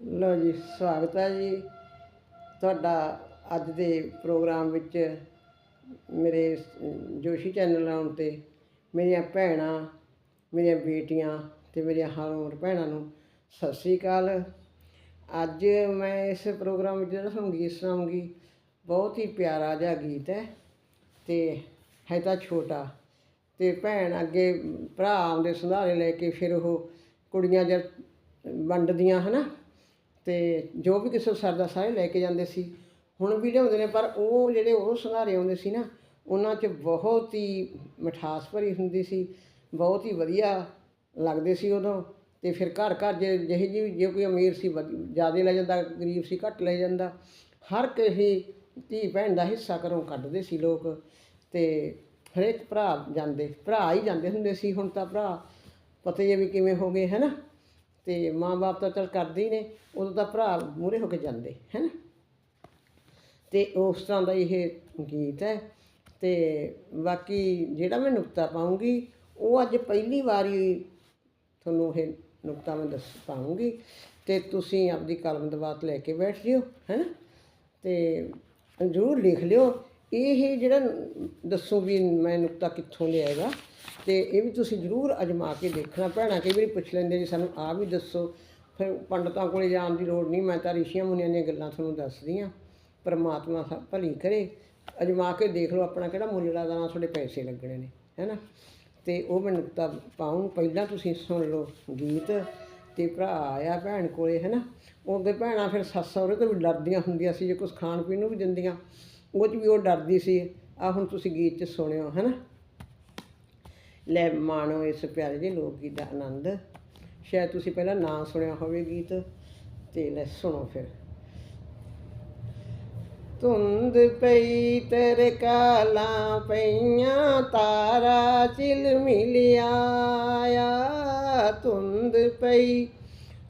ਲਓ ਜੀ, ਸਵਾਗਤ ਹੈ ਜੀ। ਤੁਹਾਡਾ ਅੱਜ ਦੇ ਪ੍ਰੋਗਰਾਮ ਵਿੱਚ ਮੇਰੇ ਜੋਸ਼ੀ ਚੈਨਲ ਆਉਣ ਤੇ ਮੇਰੀਆਂ ਭੈਣਾਂ, ਮੇਰੀਆਂ ਬੇਟੀਆਂ ਤੇ ਮੇਰੀਆਂ ਹਰ ਉਮਰ ਭੈਣਾਂ ਨੂੰ ਸਤਿ ਸ੍ਰੀ ਅਕਾਲ। ਅੱਜ ਮੈਂ ਇਸ ਪ੍ਰੋਗਰਾਮ ਵਿੱਚ ਜਿਹੜਾ ਤੁਹਾਨੂੰ ਗੀਤ ਸੁਣਾਉਂਗੀ, ਬਹੁਤ ਹੀ ਪਿਆਰਾ ਜਿਹਾ ਗੀਤ ਹੈ ਤੇ ਹੈ ਤਾਂ ਛੋਟਾ ਤੇ ਭੈਣ ਅੱਗੇ ਭਰਾ ਆਉਂਦੇ, ਸੰਧਾਰੇ ਲੈ ਕੇ ਫਿਰ ਉਹ ਕੁੜੀਆਂ ਜਦ ਵੰਡਦੀਆਂ ਹਨਾ ਤੇ ਜੋ ਵੀ ਕਿਸੇ ਨੂੰ ਸਰਦਾ ਸਾਰੇ ਲੈ ਕੇ ਜਾਂਦੇ ਸੀ, ਹੁਣ ਵੀ ਲਿਆਉਂਦੇ ਨੇ, ਪਰ ਉਹ ਜਿਹੜੇ ਉਹ ਸੰਧਾਰੇ ਆਉਂਦੇ ਸੀ ਨਾ, ਉਹਨਾਂ 'ਚ ਬਹੁਤ ਹੀ ਮਿਠਾਸ ਭਰੀ ਹੁੰਦੀ ਸੀ, ਬਹੁਤ ਹੀ ਵਧੀਆ ਲੱਗਦੇ ਸੀ ਉਦੋਂ, ਤੇ ਫਿਰ ਘਰ ਘਰ ਜੇ ਜਿਹੇ ਜੀ ਜੇ ਕੋਈ ਅਮੀਰ ਸੀ ਜ਼ਿਆਦਾ ਲੈ ਜਾਂਦਾ, ਗਰੀਬ ਸੀ, ਘੱਟ ਲੈ ਜਾਂਦਾ, ਹਰ ਕਿਸੇ ਧੀ ਭੈਣ ਦਾ ਹਿੱਸਾ ਘਰੋਂ ਕੱਢਦੇ ਸੀ ਲੋਕ, ਤੇ ਹਰੇਕ ਭਰਾ ਜਾਂਦੇ, ਭਰਾ ਹੀ ਜਾਂਦੇ ਹੁੰਦੇ ਸੀ, ਹੁਣ ਤਾਂ ਭਰਾ ਪਤਾ ਹੀ ਵੀ ਕਿਵੇਂ ਹੋ ਗਏ, ਹੈ ਨਾ? ਤੇ ਮਾਂ-ਬਾਪ ਤਾਂ ਚਲ ਕਰਦੇ ਹੀ ਨੇ, ਉਦੋਂ ਤਾਂ ਭਰਾ ਮੂਹਰੇ ਹੋ ਕੇ ਜਾਂਦੇ, ਹੈ ਨਾ? ਤੇ ਉਸ ਤਰ੍ਹਾਂ ਦਾ ਇਹ ਗੀਤ ਹੈ ਤੇ ਬਾਕੀ ਜਿਹੜਾ ਮੈਂ ਨੁਕਤਾ ਪਾਉਂਗੀ, ਉਹ ਅੱਜ ਪਹਿਲੀ ਵਾਰੀ ਤੁਹਾਨੂੰ ਇਹ ਨੁਕਤਾ ਮੈਂ ਦੱਸ ਪਾਉਂਗੀ ਤੇ ਤੁਸੀਂ ਆਪਦੀ ਕਲਮ ਦਵਾਤ ਲੈ ਕੇ ਬੈਠ ਜਿਓ, ਹੈ ਨਾ? ਤੇ ਜ਼ਰੂਰ ਲਿਖ ਲਿਓ। ਇਹ ਜਿਹੜਾ ਦੱਸੋ ਵੀ ਮੈਂ ਨੁਕਤਾ ਕਿੱਥੋਂ ਲਿਆਏਗਾ? ਤੇ ਇਹ ਵੀ ਤੁਸੀਂ ਜ਼ਰੂਰ ਅਜਮਾ ਕੇ ਦੇਖਣਾ। ਭੈਣਾਂ, ਕਈ ਵਾਰੀ ਪੁੱਛ ਲੈਂਦੇ ਜੀ ਸਾਨੂੰ ਆ ਵੀ ਦੱਸੋ। ਫਿਰ ਪੰਡਤਾਂ ਕੋਲੇ ਜਾਣ ਦੀ ਲੋੜ ਨਹੀਂ, ਮੈਂ ਤਾਂ ਰਿਸ਼ੀਆਂ ਮੁਨੀਆਂ ਦੀਆਂ ਗੱਲਾਂ ਤੁਹਾਨੂੰ ਦੱਸਦੀ ਹਾਂ। ਪਰਮਾਤਮਾ ਸਭ ਭਲੀ ਕਰੇ। ਅਜਮਾ ਕੇ ਦੇਖ ਲਓ ਆਪਣਾ ਕਿਹੜਾ ਮੁੱਲ ਦਾ ਦਾਣਾ ਤੁਹਾਡੇ ਪੈਸੇ ਲੱਗਣੇ ਨੇ, ਹੈਨਾ? ਤੇ ਉਹ ਮੈਂ ਨੁਕਤਾ ਪਾਉਂ ਪਹਿਲਾਂ ਤੁਸੀਂ ਸੁਣ ਲਓ ਗੀਤ। ਤੇ ਭਰਾ ਆਇਆ ਭੈਣ ਕੋਲੇ, ਹੈਨਾ? ਉਹਦੇ ਭੈਣਾਂ, ਫਿਰ ਸੱਸ ਸਹੁਰੇ ਤੋਂ ਵੀ ਡਰਦੀਆਂ ਹੁੰਦੀਆਂ ਸੀ, ਜੇ ਕੁਝ ਖਾਣ ਪੀਣ ਨੂੰ ਵੀ ਦਿੰਦੀਆਂ। ਉਹ 'ਚ ਵੀ ਉਹ ਡਰਦੀ ਸੀ ਆ ਹੁਣ ਤੁਸੀਂ ਗੀਤ 'ਚ ਸੁਣਿਓ, ਹੈਨਾ? ਲੈ ਮਾਣੋ ਇਸ ਪਿਆਰੇ ਜਿਹੇ ਲੋਕ ਗੀਤ ਦਾ ਆਨੰਦ। ਸ਼ਾਇਦ ਤੁਸੀਂ ਪਹਿਲਾਂ ਨਾ ਸੁਣਿਆ ਹੋਵੇ ਗੀਤ, ਤੇ ਲੈ ਸੁਣੋ ਫਿਰ। ਧੁੰਦ ਪਈ, ਤੇਰੇ ਕਾਲਾਂ ਪਈਆਂ, ਤਾਰਾ ਚਿਲ ਮਿਲਿਆ ਧੁੰਦ ਪਈ,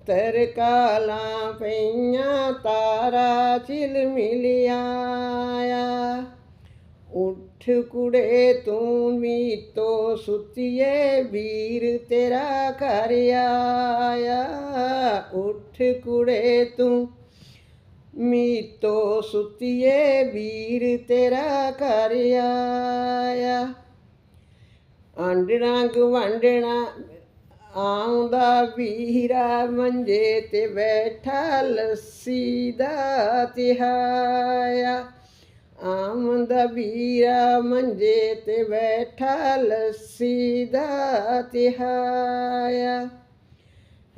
ਤੇਰੇ ਕਾਲਾਂ ਪਈਆਂ, ਤਾਰਾ ਚਿਲ ਮਿਲਿਆ ਉੱਠ ਕੁੜੇ ਤੂੰ ਵੀ ਤੋ ਸੁਤੀਏ ਵੀਰ ਤੇਰਾ ਘਰ ਆਇਆ। ਉੱਠ ਕੁੜੇ ਤੂੰ ਮੀਤੋ ਸੁਤੀਏ ਵੀਰ ਤੇਰਾ ਘਰ ਆਇਆ। ਆਂਡਣਾ ਗਵੰਡਣਾ ਆਉਂਦਾ ਵੀਰਾ ਮੰਜੇ ਤੇ ਬੈਠਾ ਲੱਸੀ ਦਾ ਤਿਹਾਇਆ। ਆਮਦਾ ਵੀਰਾ ਮੰਜੇ ਤੇ ਬੈਠਾ ਲੱਸੀ ਦਾ ਤਿਹਾਇਆ।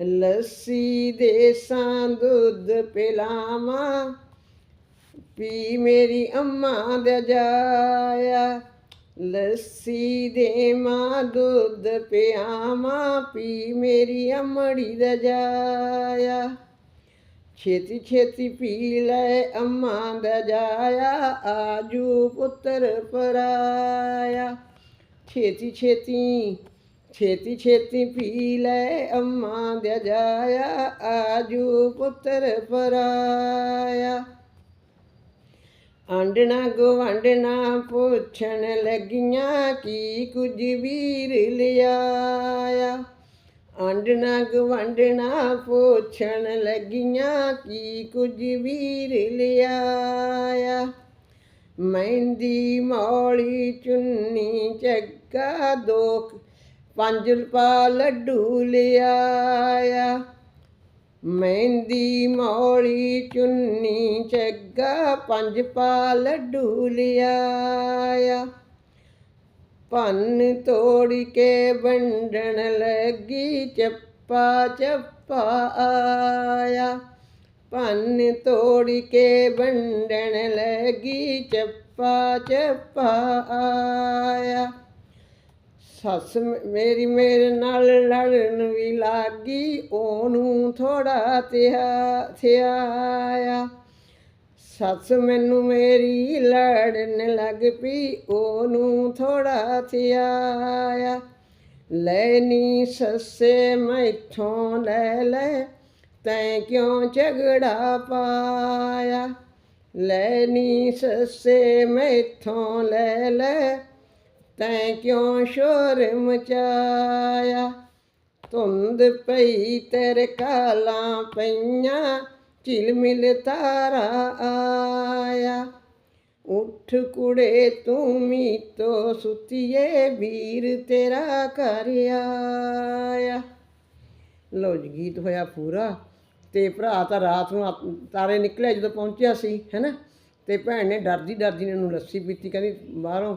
ਲੱਸੀ ਦੇ ਸਾਂ ਦੁੱਧ ਪਿਲਾਵਾਂ, ਪੀ ਮੇਰੀ ਅੰਮਾ ਦੇ ਜਾਇਆ। ਲੱਸੀ ਦੇ ਮਾਂ ਦੁੱਧ ਪਿਆਵਾਂ, ਪੀ ਮੇਰੀ ਅਮੜੀ ਦੇ ਜਾਇਆ। ਛੇਤੀ ਛੇਤੀ ਪੀ ਲੈ ਅੰਮਾ ਦਾ ਜਾਇਆ ਆਜੂ ਪੁੱਤਰ ਪਰਾਇਆ ਛੇਤੀ ਛੇਤੀ ਛੇਤੀ ਛੇਤੀ ਪੀ ਲੈ ਅੰਮਾ ਦਾ ਜਾਇਆ ਆਜੂ ਪੁੱਤਰ ਪਰਾਇਆ ਆਂਡਣਾ ਗਵੰਡਣਾ ਪੁੱਛਣ ਲੱਗੀਆਂ ਕੀ ਕੁਝ ਵੀਰ ਲਿਆਇਆ ਵੰਡਣਾ ਗਵੰਡਣਾ ਪੁੱਛਣ ਲੱਗੀਆਂ, ਕੀ ਕੁਝ ਵੀਰ ਲਿਆਇਆ? ਮਹਿੰਦੀ ਮੌਲੀ ਚੁੰਨੀ ਚੱਗਾ ਦੋ ਪੰਜ ਰੁਪਾ ਲੱਡੂ ਲਿਆਇਆ। ਮਹਿੰਦੀ ਮੌਲੀ ਚੁੰਨੀ ਚੱਗਾ ਪੰਜ ਪਾ ਲੱਡੂ ਲਿਆਇਆ। ਭੰਨ ਤੋੜ ਕੇ ਵੰਡਣ ਲੱਗੀ, ਚੱਪਾ ਚੱਪਾ ਆਇਆ। ਭੰਨ ਤੋੜ ਕੇ ਵੰਡਣ ਲੱਗੀ, ਚੱਪਾ ਚੱਪਾ ਆਇਆ। ਸੱਸ ਮੇਰੀ ਮੇਰੇ ਨਾਲ ਲੜਨ ਵੀ ਲੱਗੀ, ਉਹਨੂੰ ਥੋੜਾ ਤਿਹਾ ਥਿਆਇਆ। ਸੱਸ ਮੈਨੂੰ ਮੇਰੀ ਲੜਨ ਲੱਗ ਪਈ, ਉਹਨੂੰ ਥੋੜਾ ਥਿਆਇਆ ਲੈਨੀ ਸੱਸੇ, ਮੈਥੋਂ ਲੈ ਲੈ, ਤੈਂ ਕਿਉਂ ਝਗੜਾ ਪਾਇਆ? ਲੈਨੀ ਸੱਸੇ, ਮੈਥੋਂ ਲੈ ਲੈ, ਤੈਂ ਕਿਉਂ ਸ਼ੋਰ ਮਚਾਇਆ? ਧੁੰਦ ਪਈ ਤੇਰੇ ਕਾਲਾਂ ਪਈਆਂ ਝਿਲ ਮਿਲ ਤਾਰਾ ਆਇਆ। ਉੱਠ ਕੁੜੇ ਤੂੰ ਮੀਤੋ ਸੁਤੀਏ, ਵੀਰ ਤੇਰਾ ਘਰ ਆਇਆ। ਲੋ ਜੀ, ਗੀਤ ਹੋਇਆ ਪੂਰਾ ਤੇ ਭਰਾ ਤਾਂ ਰਾਤ ਨੂੰ ਤਾਰੇ ਨਿਕਲਿਆ ਜਦੋਂ ਪਹੁੰਚਿਆ ਸੀ, ਹੈਨਾ? ਤੇ ਭੈਣ ਨੇ ਡਰਦੀ ਡਰਦੀ ਨੇ ਉਹਨੂੰ ਲੱਸੀ ਪੀਤੀ, ਕਹਿੰਦੀ ਬਾਹਰੋਂ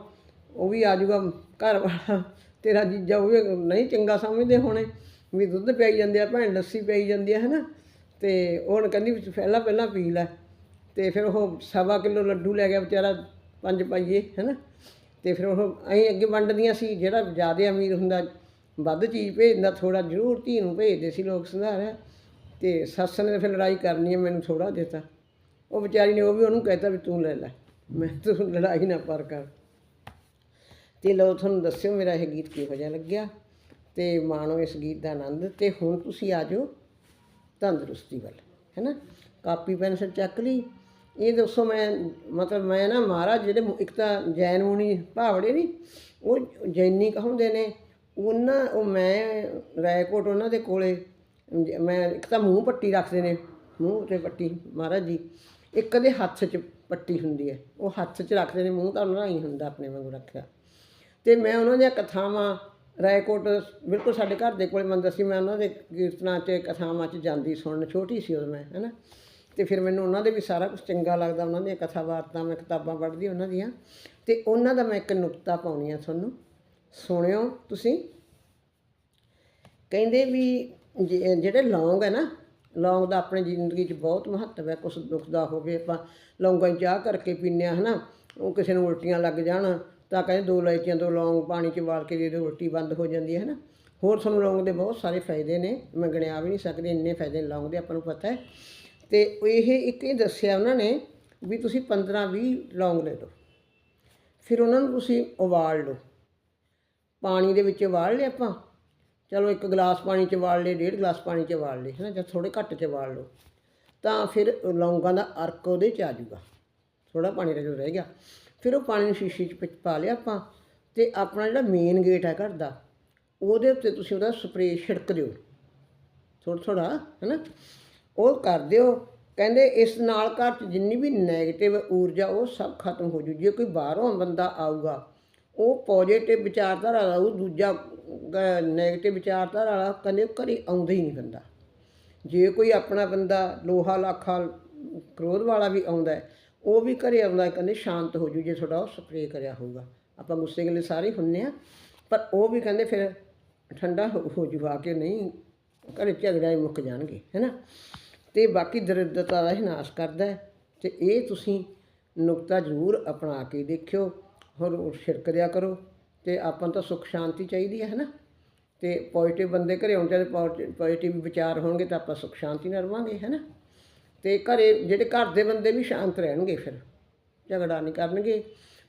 ਉਹ ਵੀ ਆ ਜਾਊਗਾ ਘਰ ਵਾਲਾ, ਤੇਰਾ ਜੀਜਾ ਉਹ ਵੀ ਨਹੀਂ ਚੰਗਾ ਸਮਝਦੇ ਹੋਣੇ, ਵੀ ਦੁੱਧ ਪਿਆਈ ਜਾਂਦੇ ਆ, ਭੈਣ ਲੱਸੀ ਪਿਆਈ ਜਾਂਦੀ ਆ, ਹੈਨਾ? ਅਤੇ ਉਹਨ ਕਹਿੰਦੀ ਵੀ ਪਹਿਲਾਂ ਪਹਿਲਾਂ ਪੀ ਲੈ। ਅਤੇ ਫਿਰ ਉਹ ਸਵਾ ਕਿਲੋ ਲੱਡੂ ਲੈ ਗਿਆ ਵਿਚਾਰਾ ਪੰਜ ਪਾਈਏ ਹੈ ਨਾ ਅਤੇ ਫਿਰ ਉਹ ਅਸੀਂ ਅੱਗੇ ਵੰਡਦੀਆਂ ਸੀ, ਜਿਹੜਾ ਜ਼ਿਆਦਾ ਅਮੀਰ ਹੁੰਦਾ ਵੱਧ ਚੀਜ਼ ਭੇਜਦਾ, ਥੋੜ੍ਹਾ ਜ਼ਰੂਰ ਧੀ ਨੂੰ ਭੇਜਦੇ ਸੀ ਲੋਕ ਸੰਧਾਰਿਆ ਅਤੇ ਸੱਸ ਨੇ ਫਿਰ ਲੜਾਈ ਕਰਨੀ ਹੈ ਮੈਨੂੰ ਥੋੜ੍ਹਾ ਦਿੱਤਾ। ਉਹ ਵਿਚਾਰੀ ਨੇ ਉਹ ਵੀ ਉਹਨੂੰ ਕਹਿਤਾ ਵੀ ਤੂੰ ਲੈ ਲੈ। ਮੈਂ ਤੂੰ ਲੜਾਈ ਨਾ ਪਰ ਕਰ। ਤੇ ਲਓ ਤੁਹਾਨੂੰ ਦੱਸਿਓ ਮੇਰਾ ਇਹ ਗੀਤ ਕਿਹੋ ਜਿਹਾ ਲੱਗਿਆ। ਤੇ ਮਾਣੋ ਇਸ ਗੀਤ ਦਾ ਆਨੰਦ। ਤੇ ਹੁਣ ਤੁਸੀਂ ਆ ਜਾਓ। ਤੰਦਰੁਸਤੀ ਵੱਲ ਹੈ ਨਾ ਕਾਪੀ, ਪੈਨਸਲ ਚੱਕ ਲਈ। ਇਹ ਦੱਸੋ ਮੈਂ, ਮਤਲਬ ਮੈਂ ਨਾ ਮਹਾਰਾਜ ਜਿਹੜੇ ਇੱਕ ਤਾਂ ਜੈਨ ਮੁਨੀ ਭਾਵੜੇ ਨਹੀਂ ਉਹ ਜੈਨੀ ਕਹਾਉਂਦੇ ਨੇ, ਉਹਨਾਂ, ਉਹ ਮੈਂ ਰਾਏਕੋਟ ਉਹਨਾਂ ਦੇ ਕੋਲੇ ਮੈਂ ਇੱਕ ਤਾਂ ਮੂੰਹ ਪੱਟੀ ਰੱਖਦੇ ਨੇ, ਮੂੰਹ ਤੇ ਪੱਟੀ, ਮਹਾਰਾਜ ਜੀ। ਇੱਕ ਦੇ ਹੱਥ 'ਚ ਪੱਟੀ ਹੁੰਦੀ ਹੈ, ਉਹ ਹੱਥ 'ਚ ਰੱਖਦੇ ਨੇ, ਮੂੰਹ ਤਾਂ ਉਹਨਾਂ ਹੀ ਹੁੰਦਾ ਆਪਣੇ ਵਾਂਗੂ ਰੱਖਿਆ। ਤੇ ਮੈਂ ਉਹਨਾਂ ਦੀਆਂ ਕਥਾਵਾਂ ਰਾਏਕੋਟ ਬਿਲਕੁਲ ਸਾਡੇ ਘਰ ਦੇ ਕੋਲੇ ਮੰਦਰ ਸੀ ਮੈਂ ਉਹਨਾਂ ਦੇ ਕੀਰਤਨਾਂ 'ਚ, ਕਥਾਵਾਂ 'ਚ ਜਾਂਦੀ ਸੁਣਨ, ਛੋਟੀ ਸੀ ਉਦੋਂ ਮੈਂ, ਹੈਨਾ? ਤੇ ਫਿਰ ਮੈਨੂੰ ਉਹਨਾਂ ਦੇ ਵੀ ਸਾਰਾ ਕੁਝ ਚੰਗਾ ਲੱਗਦਾ, ਉਹਨਾਂ ਦੀਆਂ ਕਥਾ ਵਾਰਤਾਂ ਮੈਂ ਕਿਤਾਬਾਂ ਪੜ੍ਹਦੀ ਉਹਨਾਂ ਦੀਆਂ। ਤੇ ਉਹਨਾਂ ਦਾ ਮੈਂ ਇੱਕ ਨੁਕਤਾ ਪਾਉਣੀ ਆ ਤੁਹਾਨੂੰ। ਸੁਣਿਓ ਤੁਸੀਂ। ਕਹਿੰਦੇ ਵੀ ਜੇ- ਜਿਹੜੇ ਲੌਂਗ ਹੈ ਨਾ, ਲੌਂਗ ਦਾ ਆਪਣੀ ਜ਼ਿੰਦਗੀ 'ਚ ਬਹੁਤ ਮਹੱਤਵ ਹੈ, ਕੁਛ ਦੁਖਦਾ ਹੋਵੇ, ਆਪਾਂ ਲੌਂਗਾਂ 'ਚ ਚਾਹ ਕਰਕੇ ਪੀਂਦੇ ਹਾਂ, ਹਨਾ? ਉਹ ਕਿਸੇ ਨੂੰ ਉਲਟੀਆਂ ਲੱਗ ਜਾਣ ਤਾਂ ਕਹਿੰਦੇ ਦੋ ਇਲਾਇਚੀਆਂ ਦੋ ਲੌਂਗ ਪਾਣੀ 'ਚ ਉਬਾਲ ਕੇ ਦੇ ਦਿਓ, ਰੋਟੀ ਬੰਦ ਹੋ ਜਾਂਦੀ ਹੈ ਨਾ? ਹੋਰ ਤੁਹਾਨੂੰ ਲੌਂਗ ਦੇ ਬਹੁਤ ਸਾਰੇ ਫਾਇਦੇ ਨੇ, ਮੈਂ ਗਿਣਿਆ ਵੀ ਨਹੀਂ ਸਕਦੀ, ਇੰਨੇ ਫਾਇਦੇ ਨੇ ਲੌਂਗ ਦੇ, ਆਪਾਂ ਨੂੰ ਪਤਾ ਹੈ। ਤੇ ਇਹ ਇੱਕ ਇਹ ਦੱਸਿਆ ਉਹਨਾਂ ਨੇ ਵੀ ਤੁਸੀਂ 15 20 ਲੌਂਗ ਲੈ ਲਓ, ਫਿਰ ਉਹਨਾਂ ਨੂੰ ਤੁਸੀਂ ਉਬਾਲ ਲਓ। ਪਾਣੀ ਦੇ ਵਿੱਚ ਉਬਾਲ ਲਿਆ ਆਪਾਂ, ਚਲੋ ਇੱਕ ਗਲਾਸ ਪਾਣੀ ਚ ਉਬਾਲ ਲਏ, ਡੇਢ ਗਲਾਸ ਪਾਣੀ ਚ ਉਬਾਲ ਲਏ, ਹੈ ਨਾ, ਜਾਂ ਥੋੜੇ ਘੱਟ ਚ ਉਬਾਲ ਲਓ, ਤਾਂ ਫਿਰ ਲੌਂਗਾਂ ਦਾ ਅਰਕ ਉਹਦੇ ਚ ਆ ਜਾਊਗਾ ਥੋੜਾ ਪਾਣੀ ਦਾ ਜੋ ਰਹਿ ਗਿਆ। ਫਿਰ ਉਹ ਪਾਣੀ ਨੂੰ ਸ਼ੀਸ਼ੇ ਚ ਪਾ ਲਿਆ ਆਪਾਂ ਅਤੇ ਆਪਣਾ ਜਿਹੜਾ ਮੇਨ ਗੇਟ ਹੈ ਘਰ ਦਾ, ਉਹਦੇ ਉੱਤੇ ਤੁਸੀਂ ਉਹਦਾ ਸਪਰੇਅ ਛਿੜਕ ਦਿਓ। ਥੋੜ੍ਹਾ ਥੋੜ੍ਹਾ ਹੈ ਨਾ ਉਹ ਕਰ ਦਿਓ। ਕਹਿੰਦੇ ਇਸ ਨਾਲ ਘਰ 'ਚ ਜਿੰਨੀ ਵੀ ਨੈਗੇਟਿਵ ਊਰਜਾ ਉਹ ਸਭ ਖਤਮ ਹੋ ਜੂ। ਜੇ ਕੋਈ ਬਾਹਰੋਂ ਬੰਦਾ ਆਊਗਾ, ਉਹ ਪੋਜੀਟਿਵ ਵਿਚਾਰਧਾਰਾ ਵਾਲਾ ਉਹ ਦੂਜਾ ਨੈਗੇਟਿਵ ਵਿਚਾਰਧਾਰਾ ਵਾਲਾ ਕਹਿੰਦੇ ਉਹ ਘਰੇ ਆਉਂਦਾ ਹੀ ਨਹੀਂ ਬੰਦਾ। ਜੇ ਕੋਈ ਆਪਣਾ ਬੰਦਾ ਲੋਹਾ ਲਾਖਾ ਕ੍ਰੋਧ ਵਾਲਾ ਵੀ ਆਉਂਦਾ ਉਹ ਵੀ ਘਰੇ ਆਉਂਦਾ ਕਹਿੰਦੇ ਸ਼ਾਂਤ ਹੋ ਜੂ ਜੇ ਤੁਹਾਡਾ ਉਹ ਸਪਰੇਅ ਕਰਿਆ ਹੋਊਗਾ। ਆਪਾਂ ਗੁੱਸੇ ਗਲੇ ਸਾਰੇ ਹੁੰਨੇ ਆ ਪਰ ਉਹ ਵੀ ਕਹਿੰਦੇ ਫਿਰ ਠੰਡਾ ਹੋ ਹੋ ਜੂ ਆ ਕੇ ਨਹੀਂ, ਘਰੇ ਝਗੜਿਆਂ ਹੀ ਮੁੱਕ ਜਾਣਗੇ ਹੈਨਾ ਤੇ ਬਾਕੀ ਦਰਿਦਰਤਾ ਦਾ ਹੀ ਨਾਸ਼ ਕਰਦਾ ਹੈ, ਤੇ ਇਹ ਤੁਸੀਂ ਨੁਕਤਾ ਜ਼ਰੂਰ ਅਪਣਾ ਕੇ ਦੇਖਿਓ, ਹੋਰ ਉਹ ਛਿੜਕ ਦਿਆ ਕਰੋ, ਤੇ ਆਪਾਂ ਨੂੰ ਤਾਂ ਸੁੱਖ ਸ਼ਾਂਤੀ ਚਾਹੀਦੀ ਹੈ ਹੈਨਾ ਤੇ ਪੋਜ਼ਿਟਿਵ ਬੰਦੇ ਘਰੇ ਹੋਣ ਚਾਹੀਦੇ ਪੋਜ਼ਿਟਿਵ ਵਿਚਾਰ ਹੋਣਗੇ ਤਾਂ ਆਪਾਂ ਸੁੱਖ ਸ਼ਾਂਤੀ ਨਾਲ ਰਵਾਂਗੇ ਹੈਨਾ ਤੇ ਘਰੇ ਜਿਹੜੇ ਘਰ ਦੇ ਬੰਦੇ ਵੀ ਸ਼ਾਂਤ ਰਹਿਣਗੇ ਫਿਰ, ਝਗੜਾ ਨਹੀਂ ਕਰਨਗੇ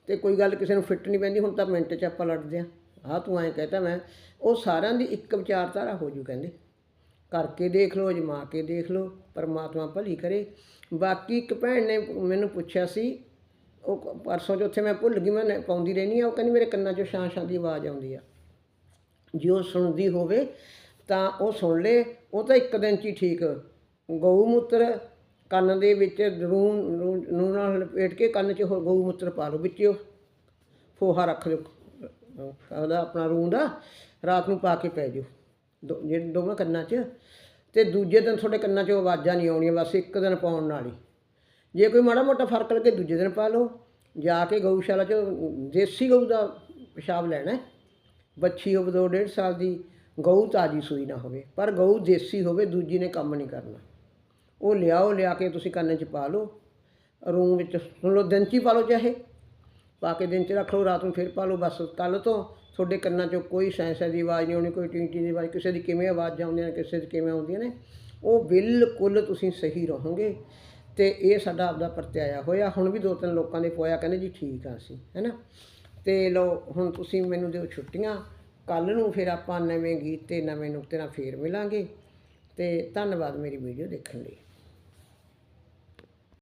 ਤੇ ਕੋਈ ਗੱਲ ਕਿਸੇ ਨੂੰ ਫਿੱਟ ਨਹੀਂ ਪੈਂਦੀ, ਹੁਣ ਤਾਂ ਮਿੰਟ 'ਚ ਆਪਾਂ ਲੜਦੇ ਆ ਆਹ ਤੂੰ ਐਂ ਕਹਤਾ ਮੈਂ, ਉਹ ਸਾਰਿਆਂ ਦੀ ਇੱਕ ਵਿਚਾਰਧਾਰਾ ਹੋ ਜੂ ਕਹਿੰਦੇ। ਕਰਕੇ ਦੇਖ ਲਓ, ਅਜਮਾ ਕੇ ਦੇਖ ਲਓ, ਪਰਮਾਤਮਾ ਭਲੀ ਕਰੇ। ਬਾਕੀ ਇੱਕ ਭੈਣ ਨੇ ਮੈਨੂੰ ਪੁੱਛਿਆ ਸੀ, ਉਹ ਪਰਸੋਂ ਚੌਥੇ ਮੈਂ ਭੁੱਲ ਗਈ, ਮੈਂ ਪਾਉਂਦੀ ਰਹਿੰਦੀ ਆ ਉਹ ਕਹਿੰਦੀ ਮੇਰੇ ਕੰਨਾਂ 'ਚੋਂ ਛਾਂ ਛਾਂ ਦੀ ਆਵਾਜ਼ ਆਉਂਦੀ ਆ। ਜੇ ਉਹ ਸੁਣਦੀ ਹੋਵੇ ਤਾਂ ਉਹ ਸੁਣ ਲੇ, ਉਹ ਤਾਂ ਇੱਕ ਦਿਨ 'ਚ ਹੀ ਠੀਕ। ਗਊ ਮੂਤਰ ਕੰਨ ਦੇ ਵਿੱਚ ਰੂੰ, ਰੂੰ- ਨੂਣ ਨਾਲ ਲਪੇਟ ਕੇ ਕੰਨ 'ਚ ਉਹ ਗਊ ਮੂਤਰ ਪਾ ਲਓ ਵਿੱਚ ਫੋਹਾ ਰੱਖ ਲਿਓ। ਉਹਦਾ ਆਪਣਾ ਰੂੰ ਦਾ, ਰਾਤ ਨੂੰ ਪਾ ਕੇ ਪੈ ਜਾਓ। ਦੋ ਜਿਹੜੇ ਦੋਵਾਂ ਕੰਨਾਂ 'ਚ, ਤੇ ਦੂਜੇ ਦਿਨ ਤੁਹਾਡੇ ਕੰਨਾਂ 'ਚੋਂ ਆਵਾਜ਼ਾਂ ਨਹੀਂ ਆਉਣੀਆਂ, ਬਸ ਇੱਕ ਦਿਨ ਪਾਉਣ ਨਾਲ ਹੀ। ਜੇ ਕੋਈ ਮਾੜਾ ਮੋਟਾ ਫ਼ਰਕ ਲੱਗੇ, ਦੂਜੇ ਦਿਨ ਪਾ ਲਓ। ਜਾ ਕੇ ਗਊਸ਼ਾਲਾ 'ਚ, ਦੇਸੀ ਗਊ ਦਾ ਪਿਸ਼ਾਬ ਲੈਣਾ ਹੈ। ਬੱਚੀ ਹੋਵੇ ਦੋ ਡੇਢ ਸਾਲ ਦੀ, ਗਊ ਤਾਜੀ ਸੂਈ ਨਾ ਹੋਵੇ। ਪਰ ਗਊ ਦੇਸੀ ਹੋਵੇ, ਦੂਜੀ ਨੇ ਕੰਮ ਨਹੀਂ ਕਰਨਾ। ਉਹ ਲਿਆਓ ਲਿਆ ਕੇ ਤੁਸੀਂ ਕੰਨ 'ਚ ਪਾ ਲਓ, ਰੂਮ ਵਿੱਚ ਸੁਣ ਲਓ, ਦਿਨ 'ਚ ਹੀ ਪਾ ਲਓ ਚਾਹੇ। ਪਾ ਕੇ ਦਿਨ 'ਚ ਰੱਖ ਲਓ, ਰਾਤ ਨੂੰ ਫਿਰ ਪਾ ਲਓ, ਬਸ ਕੱਲ ਤੋਂ ਤੁਹਾਡੇ ਕੰਨਾਂ 'ਚੋਂ ਕੋਈ ਸੈਂਸਰ ਦੀ ਆਵਾਜ਼ ਨਹੀਂ ਆਉਣੀ, ਕੋਈ ਟੀਂਟੀ ਦੀ ਆਵਾਜ਼, ਕਿਸੇ ਦੀ ਕਿਵੇਂ ਆਵਾਜ਼ ਆਉਂਦੀਆਂ ਨੇ, ਕਿਸੇ ਦੀ ਕਿਵੇਂ ਆਉਂਦੀਆਂ ਨੇ, ਉਹ ਬਿਲਕੁਲ ਤੁਸੀਂ ਸਹੀ ਰਹੋਗੇ। ਤੇ ਇਹ ਸਾਡਾ ਆਪਦਾ ਪਰਤਿਆਇਆ ਹੋਇਆ। ਹੁਣ ਵੀ ਦੋ ਤਿੰਨ ਲੋਕਾਂ ਦੇ ਪੋਇਆ ਕਹਿੰਦੇ ਜੀ ਠੀਕ ਆ ਅਸੀਂ, ਹੈਨਾ। ਤੇ ਲਓ, ਹੁਣ ਤੁਸੀਂ ਮੈਨੂੰ ਦਿਓ ਛੁੱਟੀਆਂ ਕੱਲ ਨੂੰ ਫਿਰ ਆਪਾਂ ਨਵੇਂ ਗੀਤ ਤੇ ਨਵੇਂ ਨੁਕਤੇ ਨਾਲ ਫੇਰ ਮਿਲਾਂਗੇ। ਤੇ ਧੰਨਵਾਦ ਮੇਰੀ ਵੀਡੀਓ ਦੇਖਣ ਲਈ।